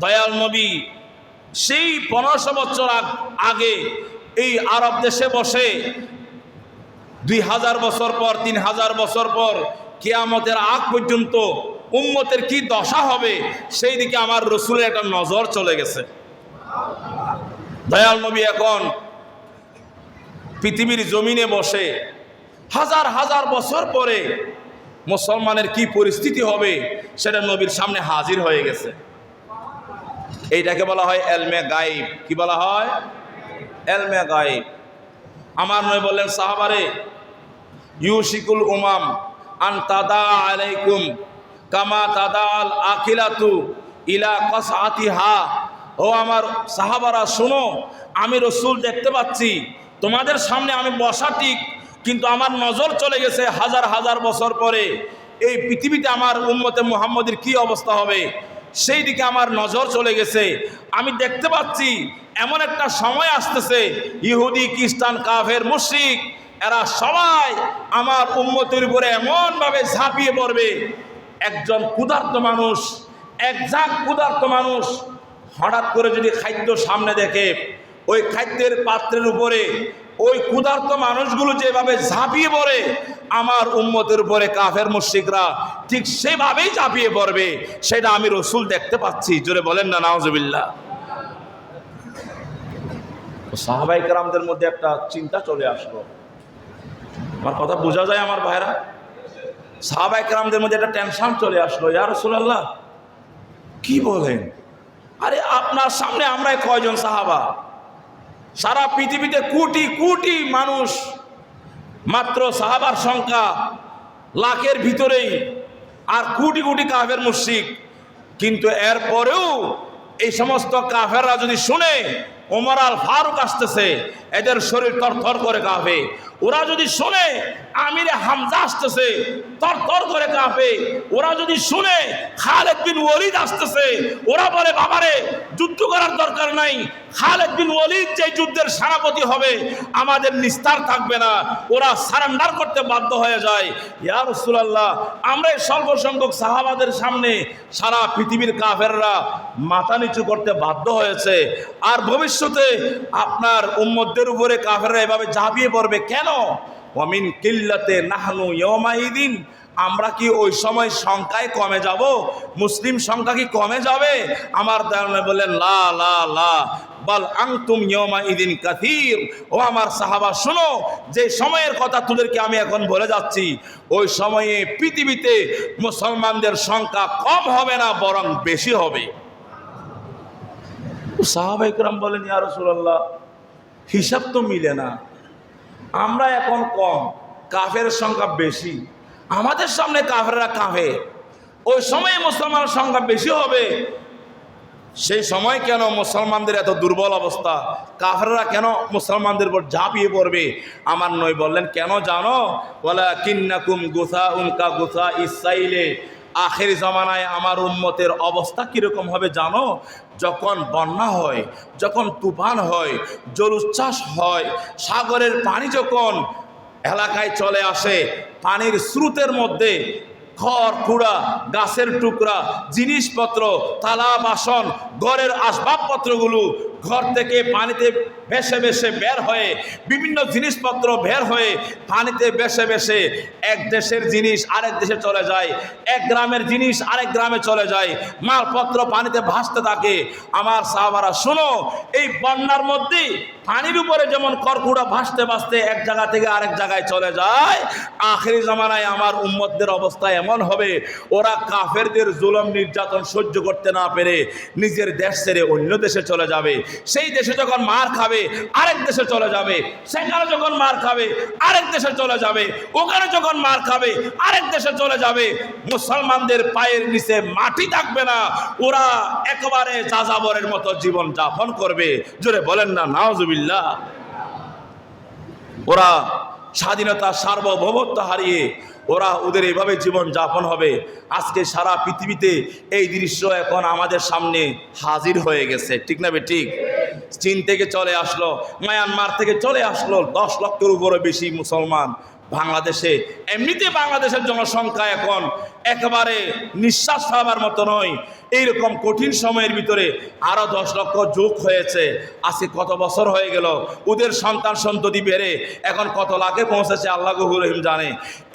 দয়াল নবী, সেই পনেরোশো বছর আগ- এই আরব দেশে বসে দুই হাজার বছর পর, তিন হাজার বছর পর কেয়ামতের আগ পর্যন্ত উম্মতের কি দশা হবে, সেই দিকে আমার রসুলের একটা নজর চলে গেছে। দয়াল নবী এখন পৃথিবীর জমিনে বসে হাজার হাজার বছর পরে মুসলমানের কি পরিস্থিতি হবে, সেটা নবীর সামনে হাজির হয়ে গেছে। এইটাকে বলা হয় এলমে গাইব কি বলা হয়? এলমে গাইব আমার নয় বললেন, সাহাবারে, ইউশিকুল উমাম আন তাদা আলাইকুম কামা তাদা আল আকিলাতু ইলা কস আতিহা ও আমার সাহাবারা, শোনো, আমি রসুল দেখতে পাচ্ছি, তোমাদের সামনে আমি বসা ঠিক, কিন্তু আমার নজর চলে গেছে হাজার হাজার বছর পরে। এই পৃথিবীতে আমার উম্মতে মুহাম্মদের কি অবস্থা হবে? সেই দিকে আমার নজর চলে গেছে। আমি দেখতে পাচ্ছি এমন একটা সময় আসতেছে, ইহুদি, খ্রিস্টান, কাফের মুশিক এরা সবাই আমার উন্মতির উপরে এমনভাবে ঝাঁপিয়ে পড়বে। একজন ক্ষুধার্ত মানুষ, এক একজাক ক্ষুধার্ত মানুষ হঠাৎ করে যদি খাদ্য সামনে দেখে ওই খাদ্যের পাত্রের উপরে, ওই ক্ষুধার্ত মানুষগুলো যেভাবে ঝাঁপিয়ে পড়ে, আমার উম্মতের উপরে কাফের মুশরিকরা ঠিক সেভাবেই ঝাঁপিয়ে পড়বে, সেটা আমি রসুল দেখতে পাচ্ছি। জোরে বলেন না নওয়াজবিল্লা সাহাবাই কারামদের মধ্যে একটা চিন্তা চলে আসলো। আমার কথা বোঝা যায় আমার ভাইরা? সাহাবাই কারামদের মধ্যে একটা টেনশন চলে আসলো। ইয়া রসুলাল্লাহ, কি বলেন? আরে আপনার সামনে আমরাই কয়জন সাহাবা? সারা পৃথিবীতে কোটি কোটি মানুষ মাত্র সাহাবার সংখ্যা লাখের ভিতরেই আর কোটি কোটি কাফের মুশিক কিন্তু এরপরেও এই সমস্ত কাফেররা যদি শুনে ওমর আল ফারুক আসতেছে, এদের শরীর থর করে কাঁপে। ওরা যদি শুনে, আমিরে হামজা আসতেছে তর তর করে কাঁপে। ওরা যদি শুনে, খালেদ বিন ওলিদ আসতেছে, ওরা বলে, বাবারে, যুদ্ধ করার দরকার নাই। খালেদ বিন ওলিদ যে যুদ্ধের সেনাপতি হবে, আমাদের নিস্তার থাকবে না। ওরা সারেন্ডার করতে বাধ্য হয়ে যায়। ইয়া রসুলাল্লাহ, আমরা এই স্বল্প সংখ্যক সাহাবাদের সামনে সারা পৃথিবীর কাফেররা মাথা নিচু করতে বাধ্য হয়েছে। আর ভবিষ্যতে আপনার উম্মতদের উপরে কাফেররা এভাবে ঝাঁপিয়ে পড়বে কেন? অমিন কিল্লাতে নাহানু ইয়মাইদিন আমরা কি ওই সময় সংখ্যায় কমে যাব? মুসলিম সংখ্যা কি কমে যাবে? আমার দয়ালনে বললেন, লা লা লা। বল আংতুম ইয়মা ইদিন কাথির ও আমার সাহাবা, শোনো, যে সময়ের কথা তোদেরকে আমি এখন বলে যাচ্ছি, ওই সময়ে পৃথিবীতে মুসলমানদের সংখ্যা কম হবে না, বরং বেশি হবে। সাহাবাইকরাম বলেন, ইয়া রাসূলুল্লাহ, হিসাব তো মিলে না। আমরা এখন কম, কাফের সংখ্যা বেশি। আমাদের সামনে কাফেররা কাফে। ওই সময়ে মুসলমানের সংখ্যা বেশি হবে। সেই সময় কেন মুসলমানদের এত দুর্বল অবস্থা? কাফেররা কেন মুসলমানদের উপর ঝাঁপিয়ে পড়বে? আমার নই বললেন, কেন জানো? বলে কিন্নাকুম গুসা উমকা গুসা ইসাইলে আখের জমানায় আমার উম্মতের অবস্থা কীরকম হবে জানো? যখন বন্যা হয়, যখন তুফান হয় জলোচ্ছ্বাস হয়, সাগরের পানি যখন এলাকায় চলে আসে, পানির স্রোতের মধ্যে খড়, কুড়া, গাছের টুকরা, জিনিসপত্র থালা বাসন, ঘরের আসবাবপত্রগুলো ঘর থেকে পানিতে ভেসে ভেসে বের হয়ে বিভিন্ন জিনিসপত্র বের হয়ে পানিতে ভেসে ভেসে এক দেশের জিনিস আরেক দেশে চলে যায়, এক গ্রামের জিনিস আরেক গ্রামে চলে যায়, মালপত্র পানিতে ভাসতে থাকে। আমার সাহাবারা, শোনো, এই বন্যার মধ্যে পানির উপরে যেমন কর্কুড়া ভাসতে ভাসতে এক জায়গা থেকে আরেক জায়গায় চলে যায়, আখেরি জামানায় আমার উম্মতদের অবস্থা এমন হবে, ওরা কাফেরদের জুলম নির্যাতন সহ্য করতে না পেরে নিজের দেশ ছেড়ে অন্য দেশে চলে যাবে। সেই দেশে যখন মার খাবে, আরেক দেশে চলে যাবে। সেখানে যখন মার খাবে, আরেক দেশে চলে যাবে। ওখানে যখন মার খাবে, আরেক দেশে চলে যাবে। মুসলমানদের পায়ের নিচে মাটি থাকবে না। ওরা একেবারে যাযাবরের মতো জীবন যাপন করবে। জোরে বলেন না নাওজুবিল্লাহ ওরা স্বাধীনতা, সার্বভৌমত্ব হারিয়ে ওরা ওদের এভাবে জীবন যাপন হবে। আজকে সারা পৃথিবীতে এই দৃশ্য এখন আমাদের সামনে হাজির হয়ে গেছে। ঠিক না বে ঠিক? চীন থেকে চলে আসলো, মায়ানমার থেকে চলে আসলো, দশ লক্ষের উপরে বেশি মুসলমান বাংলাদেশে। এমনিতে বাংলাদেশের জনসংখ্যা এখন একেবারে নিঃশ্বাস ফেলাবার মতো নয়। এইরকম কঠিন সময়ের ভিতরে আরও দশ লক্ষ যোগ হয়েছে। আজকে কত বছর হয়ে গেল? ওদের সন্তান সন্ততি বেড়ে এখন কত লাখে পৌঁছেছে আল্লাহ গহুর রহিম জানে।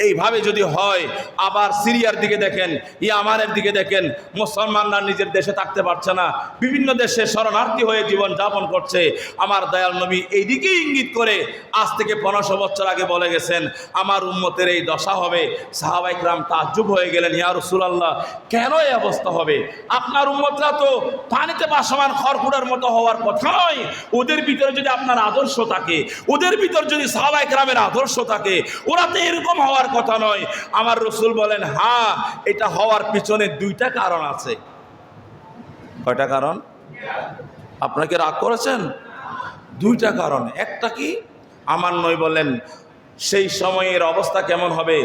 এইভাবে যদি হয়, আবার সিরিয়ার দিকে দেখেন, ইয়ামানের দিকে দেখেন, মুসলমানরা নিজের দেশে থাকতে পারছে না। বিভিন্ন দেশে শরণার্থী হয়ে জীবন যাপন করছে। আমার দয়াল নবী এইদিকেই ইঙ্গিত করে আজ থেকে পনেরোশো বছর আগে বলে গেছেন, আমার উম্মতের এই দশা হবে। সাহাবাইকরাম তাজ্জুব হয়ে গেলেন, ইয়া রসুলাল্লাহ, কেন এই অবস্থা হবে? আপনার উম্মতরা তো পানিতে বাসমান খড়কুড়ার মতো হওয়ার কথা নয়। ওদের ভিতরে যদি আপনার আদর্শ থাকে, ওদের ভিতর যদি সাহাবাই গ্রামের আদর্শ থাকে, ওরা তো এরকম হওয়ার কথা নয়। আমার রসুল বলেন হ্যাঁ এটা হওয়ার পিছনে দুইটা কারণ আছে। কয়টা কারণ? আপনাকে রাগ করেছেন? দুইটা কারণ। একটা কি? আমার নই বলেন সেই সময়ের অবস্থা কেমন হবে?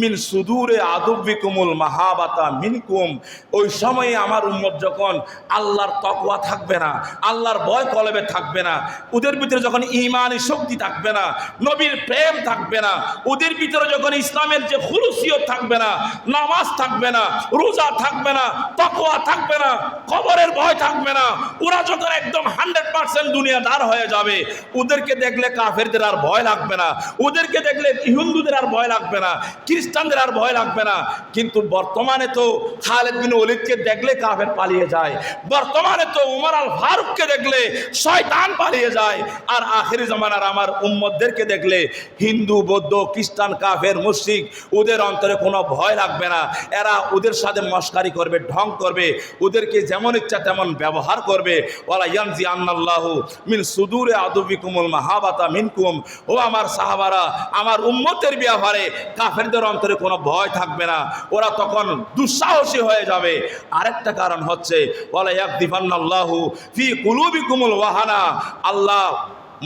মিন সুদূরে আদুবিকুমুল মাহাবাতা মিনকুম। ওই সময়ে আমার উম্মত যখন আল্লাহর তকওয়া থাকবে না, আল্লাহর ভয় কলবে থাকবে না, ওদের ভিতরে যখন ইমানি শক্তি থাকবে না, নবীর প্রেম থাকবে না, ওদের ভিতরে যখন ইসলামের যে খুলুসিয়ত থাকবে না, নামাজ থাকবে না, রোজা থাকবে না, তকওয়া থাকবে না, কবরের ভয় থাকবে না, ওরা যখন একদম হান্ড্রেড পার্সেন্ট দুনিয়াদার হয়ে যাবে, ওদেরকে দেখলে কাফেরদের আর ভয় লাগবে না। ওদেরকে দেখলে হিন্দুদের আর ভয় লাগবে না, খ্রিস্টানদের আর ভয় লাগবে না। কিন্তু বর্তমানে তো খালেদ বিন ওলিদকে দেখলে কাফের পালিয়ে যায়। বর্তমানে তো উমর আল ফারুককে দেখলে শয়তান পালিয়ে যায়। আর আখেরি জমানার আমার উম্মদদেরকে দেখলে হিন্দু, বৌদ্ধ, খ্রিস্টান, কাফের, মুশরিক, ওদের অন্তরে কোনো ভয় লাগবে না। এরা ওদের সাথে মস্কারি করবে, ঢং করবে, ওদেরকে যেমন ইচ্ছা তেমন ব্যবহার করবে। ওলা ইয়ানজি আন্নাল্লাহু মিন সুদূরে আদবিকুমুল মাহাবাতা মিনকুম ও আমার সাহাবারা, আমার উম্মতের ব্যাপারে কাফেরদের অন্তরে কোনো ভয় থাকবে না। ওরা তখন দুঃসাহসী হয়ে যাবে। আরেকটা কারণ হচ্ছে বলে এক দিফান্নাল্লাহু ফি কুলুবিকুমুল ওয়াহানা। আল্লাহ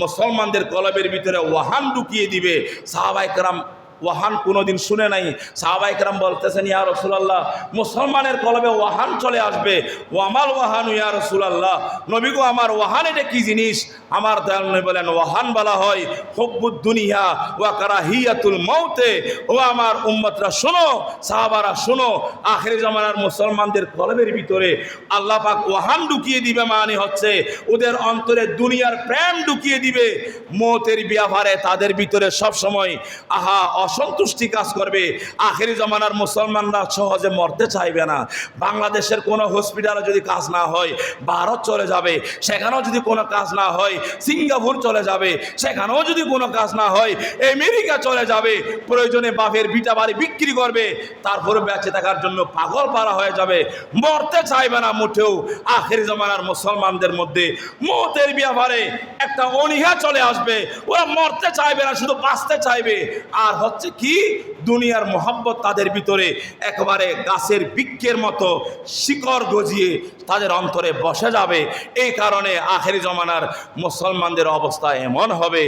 মুসলমানদের কলবের ভিতরে ওয়াহান ঢুকিয়ে দিবে। সাহাবাইকরাম ওয়াহান কোনোদিন শুনে নাই। সাহাবাইকরাম বলতেছেন, ইয়া রসুলাল্লাহ, মুসলমানের কলবে ওয়াহান চলে আসবে। ওয়ামাল ওয়াহান ইয়া রসুলাল্লাহ। নবীগো, আমার ওয়াহান এটা কি জিনিস? আমার দয়াল নবী বলেন, ওয়াহান বলা হয়, হব্বুদ দুনিয়া ওয়া কারাহিয়াতুল মৌতে ও আমার উম্মতরা, শোনো, সাহাবারা, শোনো, আখের জামানার মুসলমানদের কলবের ভিতরে আল্লাহ পাক ওয়াহান ঢুকিয়ে দিবে মানে হচ্ছে, ওদের অন্তরে দুনিয়ার প্রেম ঢুকিয়ে দিবে। মতের ব্যাপারে তাদের ভিতরে সব সময় আহা অসন্তুষ্টি কাজ করবে। আখেরি জমানার মুসলমানরা সহজে মরতে চাইবে না। বাংলাদেশের কোনো হসপিটালে যদি কাজ না হয়, ভারত চলে যাবে। সেখানেও যদি কোনো কাজ না হয়, সিঙ্গাপুর চলে যাবে। সেখানেও যদি কোনো কাজ না হয়, আমেরিকা চলে যাবে। প্রয়োজনে বাপের বিটা বাড়ি বিক্রি করবে। তারপরে বেঁচে থাকার জন্য পাগল পারা হয়ে যাবে। মরতে চাইবে না মুঠেও আখের জমানার মুসলমানদের মধ্যে মতের ব্যাপারে একটা অনীহা চলে আসবে। ওরা মরতে চাইবে না, শুধু বাঁচতে চাইবে। আর হচ্ছে কি? দুনিয়ার মোহাব্বত তাদের ভিতরে একবারে গাছের বৃক্ষের মতো শিকড় গজিয়ে তাদের অন্তরে বসে যাবে। এই কারণে আখেরি জমানার মুসলমানদের অবস্থা এমন হবে।